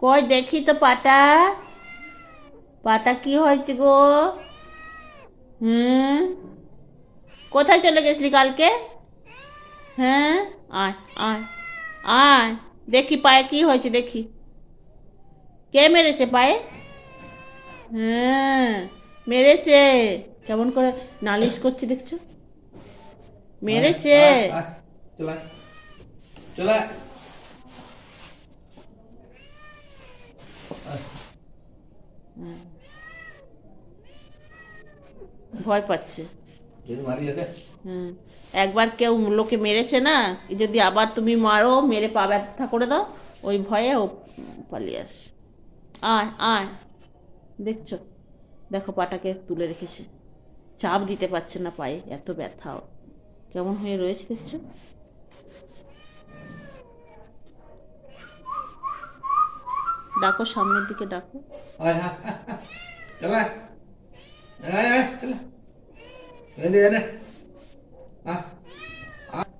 কই দেখি তো পাটা। পাটা কি হয়েছে গো? হুম? কোথায় চলে গেছিলি কালকে? হ্যাঁ? আয় আয় আয়। দেখি পায়ে কি হয়েছে, দেখি। কে মেরেছে পায়ে? হ্যাঁ মেরেছে। কেমন করে নালিশ করছে দেখছ? মেরেছে। ভয় পাচ্ছে। হুম। একবার কেউ লোকে মেরেছে না যদি আবার তুমি মারো মেরে পা ব্যথা করে দাও ওই ভয়ে ও পালিয়ে আসে। আয় আয়। দেখছ? দেখো পাটাকে তুলে রেখেছে। চাপ দিতে পারছে না পায়ে এত ব্যথাও কেমন হয়ে রয়েছে দেখছ? ডাকো সামনের দিকে ডাকো। আয়, আয়।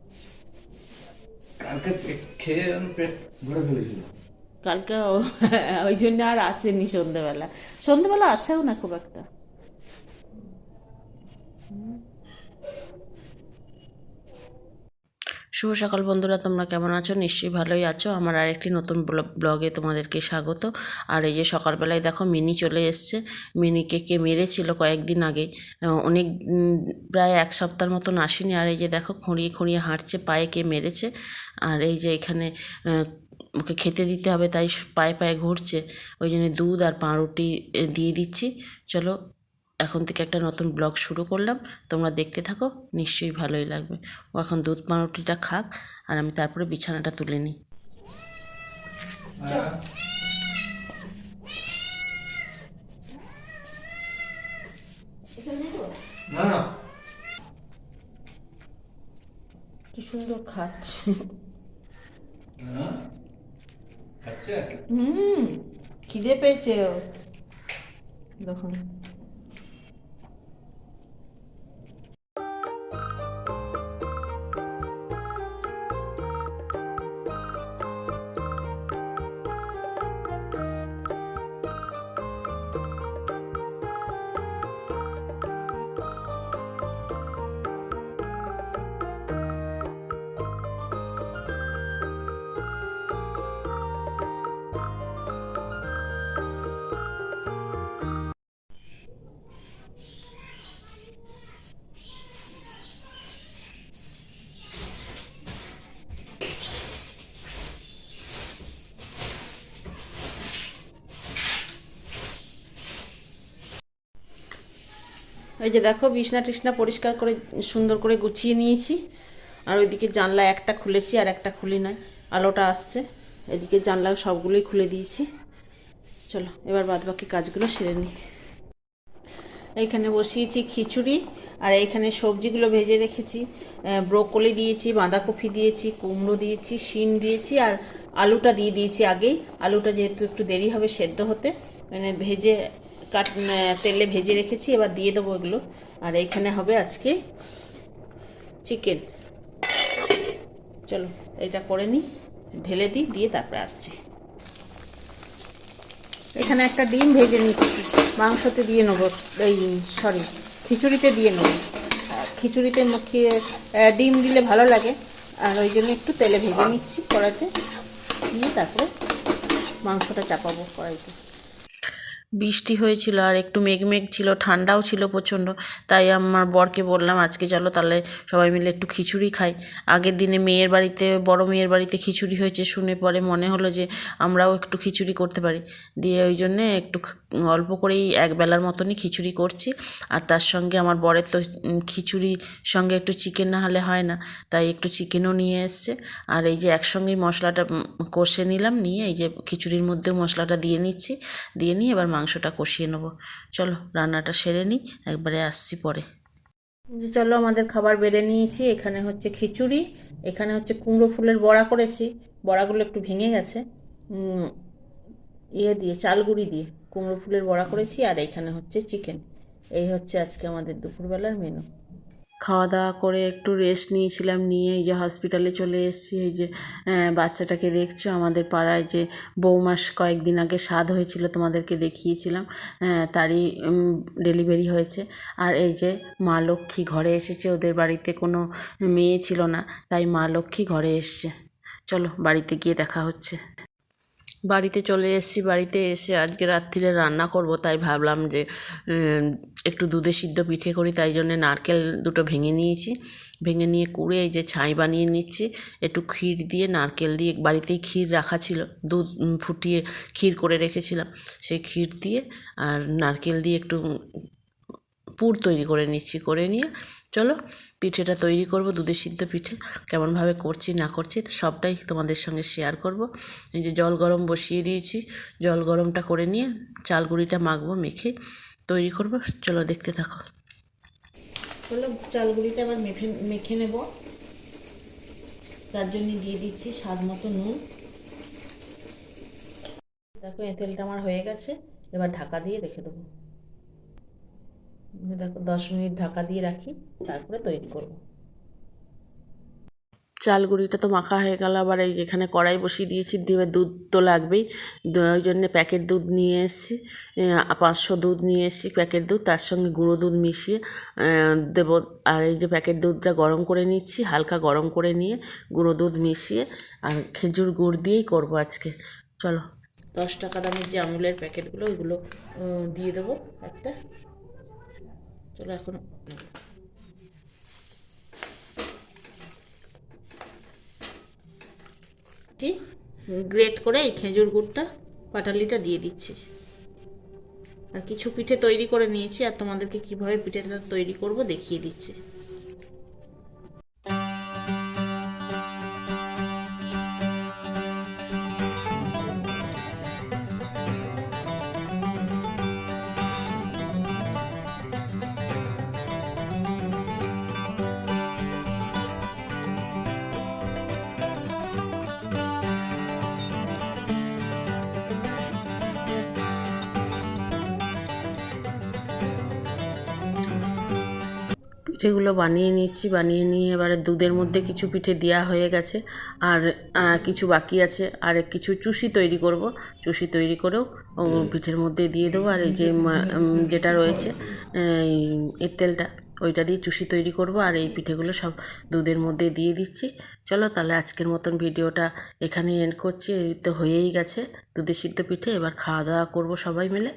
কালকে পেট খেয়ে পেট ভরে ফেলেছিল কালকে ওই জন্য আর আসেনি সন্ধ্যেবেলা সন্ধ্যেবেলা আসেও না খুব একটা শুভ সকাল বন্ধুরা, তোমরা কেমন আছো? নিশ্চয়ই ভালোই আছো। আমার আরেকটি নতুন ব্ল- ব্লগে তোমাদেরকে স্বাগত। আর এই যে সকালবেলায় দেখো, মিনি চলে এসছে। মিনিকে কে মেরেছিল কয়েকদিন আগে। অনেক প্রায় এক সপ্তাহের মতন আসেনি। আর এই যে দেখো, খুঁড়িয়ে খুঁড়িয়ে হাঁটছে, পায়ে কে মেরেছে। আর এই যে এখানে ওকে খেতে দিতে হবে, তাই পায়ে পায়ে ঘুরছে। ওই জন্য দুধ আর পাউরুটি দিয়ে দিচ্ছি। চলো এখন থেকে একটা নতুন ব্লগ শুরু করলাম। তোমরা দেখতে থাকো নিশ্চয়ই ভালোই লাগবে। ও এখন দুধ পাউরুটিটা খাক আর আমি তারপরে বিছানাটা তুলে নিই। আয়। না না। কি সুন্দর খাচ্ছে। হুম খিদে পেয়েছে ও। দেখুন এই যে দেখো, বিছনা টিসনা পরিষ্কার করে, সুন্দর করে গুছিয়ে নিয়েছি। আর ওইদিকে জানলা একটা খুলেছি আর একটা খুলি নাই। আলোটা আসছে। এদিকে জানলা সবগুলোই খুলে দিয়েছি। চলো, এবার বাদ বাকি কাজগুলো সেরে নিই। এইখানে বসিয়েছি খিচুড়ি আর এইখানে সবজিগুলো ভেজে রেখেছি। ব্রোকলি দিয়েছি, বাঁধাকপি দিয়েছি, কুমড়ো দিয়েছি, শিম দিয়েছি আর আলুটা দিয়ে দিয়েছি আগেই। আলুটা যেহেতু একটু দেরি হবে সেদ্ধ হতে মানে ভেজে কাট তেলে ভেজে রেখেছি, এবার দিয়ে দেবো এগুলো। আর এইখানে হবে আজকে চিকেন। চলো, এটা করে নিই ঢেলে দিই, দিয়ে তারপরে আসছি। এখানে একটা ডিম ভেজে নিচ্ছি, মাংসতে দিয়ে নেব, এই, সরি, খিচুড়িতে দিয়ে নেব। খিচুড়িতে মুখিয়ে ডিম দিলে ভালো লাগে। আর ওই জন্য একটু তেলে ভেজে নিচ্ছি কড়াইতে, দিয়ে তারপরে মাংসটা চাপাবো কড়াইতে। বৃষ্টি হয়েছিল আর একটু মেঘ মেঘ ছিল, ঠান্ডাও ছিল প্রচণ্ড। তাই আমার বরকে বললাম, আজকে চলো তাহলে সবাই মিলে একটু খিচুড়ি খাই। আগের দিনে মেয়ের বাড়িতে, বড় মেয়ের বাড়িতে খিচুড়ি হয়েছে শুনে পরে মনে হলো যে আমরাও একটু খিচুড়ি করতে পারি। দিয়ে ওই জন্যে একটু অল্প করেই এক বেলার মতনই খিচুড়ি করছি। আর তার সঙ্গে আমার বরের তো খিচুড়ির সঙ্গে একটু চিকেন না হলে হয় না, তাই একটু চিকেনও নিয়ে এসছে। আর এই যে একসঙ্গেই মশলাটা কষে নিলাম, নিয়ে এই যে খিচুড়ির মধ্যেও মশলাটা দিয়ে নিচ্ছি। দিয়ে নিয়ে এবার মাংসটা কষিয়ে নেব। চলো, রান্নাটা সেরে নিই, একবারে আসছি পরে। চলো, আমাদের খাবার বেড়ে নিয়েছি। এখানে হচ্ছে খিচুড়ি, এখানে হচ্ছে কুমড়ো ফুলের বড়া করেছি। বড়াগুলো একটু ভেঙে গেছে। ইয়ে দিয়ে, চালগুড়ি দিয়ে কুমড়ো ফুলের বড়া করেছি। আর এখানে হচ্ছে চিকেন। এই হচ্ছে আজকে আমাদের দুপুরবেলার মেনু খাওয়া দাওয়া করে একটু রেস্ট নিয়েছিলাম, নিয়ে এই যে হসপিটালে চলে এসেছি। এই যে বাচ্চাটাকে দেখছ? আমাদের পাড়ায় যে বৌমাস কয়েকদিন আগে স্বাদ হয়েছিল, তোমাদেরকে দেখিয়েছিলাম। তারই ডেলিভারি হয়েছে। আর এই যে মা লক্ষ্মী ঘরে এসেছে, ওদের বাড়িতে কোনো মেয়ে ছিল না, তাই মা লক্ষ্মী ঘরে এসছে। চলো, বাড়িতে গিয়ে দেখা হচ্ছে। বাড়িতে চলে এসেছি, বাড়িতে এসে আজকে রাত্রিরে রান্না করব, তাই ভাবলাম যে একটু দুধে সিদ্ধ পিঠে করি, তাই জন্যে নারকেল দুটো ভেঙে নিয়েছি। ভেঙে নিয়ে কুড়ে এই যে ছাই বানিয়ে নিচ্ছি, একটু ক্ষীর দিয়ে, নারকেল দিয়ে, বাড়িতেই ক্ষীর রাখা ছিল, দুধ ফুটিয়ে ক্ষীর করে রেখেছিলাম। সেই ক্ষীর দিয়ে আর নারকেল দিয়ে একটু পুর তৈরি করে নিচ্ছি, করে নিয়ে চলো পিঠেটা তৈরি করব, দুধের সিদ্ধ পিঠে। কেমনভাবে করছি, না করছি, সবটাই তোমাদের সঙ্গে শেয়ার করব। এই যে জল গরম বসিয়ে দিয়েছি, জল গরমটা করে নিয়ে চাল গুঁড়িটা মাখবো, মেখে তৈরি করব। চলো দেখতে থাকো। হলো চালগুলিটা আবার মেখে মেখে নেব। তার জন্য দিয়ে দিচ্ছি স্বাদ মতো নুন। দেখো, এই তেলটা আমার হয়ে গেছে, এবার ঢাকা দিয়ে রেখে দেবো। দশ মিনিট ঢাকা দিয়ে রাখি তারপরে তৈরি করব। চাল গুঁড়িটা তো মাখা হয়ে গেল আবার এই এখানে কড়াই বসিয়ে দিয়েছি দিয়ে দুধ তো লাগবেই। ওই জন্যে প্যাকেট দুধ নিয়ে এসেছি পাঁচশো দুধ নিয়ে এসেছি প্যাকেট দুধ তার সঙ্গে গুঁড়ো দুধ মিশিয়ে দেবো আর এই যে প্যাকেট দুধটা গরম করে নিচ্ছি হালকা গরম করে নিয়ে গুঁড়ো দুধ মিশিয়ে আর খেজুর গুড় দিয়েই করব আজকে। চলো। দশ টাকা দামের যে আমুলের প্যাকেটগুলো ওইগুলো দিয়ে দেবো একটা। চলো এখন গ্রেট করে এই খেজুর গুড়টা পাটালিটা দিয়ে দিচ্ছি। আর কিছু পিঠে তৈরি করে নিয়েছি, আর তোমাদেরকে কীভাবে পিঠেটা তৈরি করব দেখিয়ে দিচ্ছি। পিঠেগুলো বানিয়ে নিচ্ছি, বানিয়ে নিয়ে এবারে দুধের মধ্যে কিছু পিঠে দেওয়া হয়ে গেছে আর কিছু বাকি আছে। আর কিছু চুষি তৈরি করব। চুষি তৈরি করেও পিঠের মধ্যে দিয়ে দেবো। আর এই যে যেটা রয়েছে, এই তেলটা, ওইটা দিয়ে চুষি তৈরি করব। আর এই পিঠেগুলো সব দুধের মধ্যে দিয়ে দিচ্ছি। চলো তাহলে আজকের মতন ভিডিওটা এখানে এন্ড করছি। এই তো হয়েই গেছে দুধের সিদ্ধ পিঠে। এবার খাওয়া দাওয়া করব সবাই মিলে।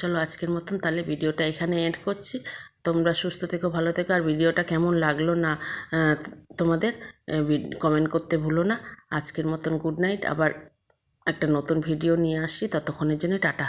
চলো আজকের মতন তাহলে ভিডিওটা এখানে এন্ড করছি। তোমরা সুস্থ থেকো, ভালো থেকো, আর ভিডিওটা কেমন লাগল না তোমাদের কমেন্ট করতে ভুলো না। আজকের মতন গুড নাইট আবার একটা নতুন ভিডিও নিয়ে আসি, ততক্ষণের জন্য টাটা।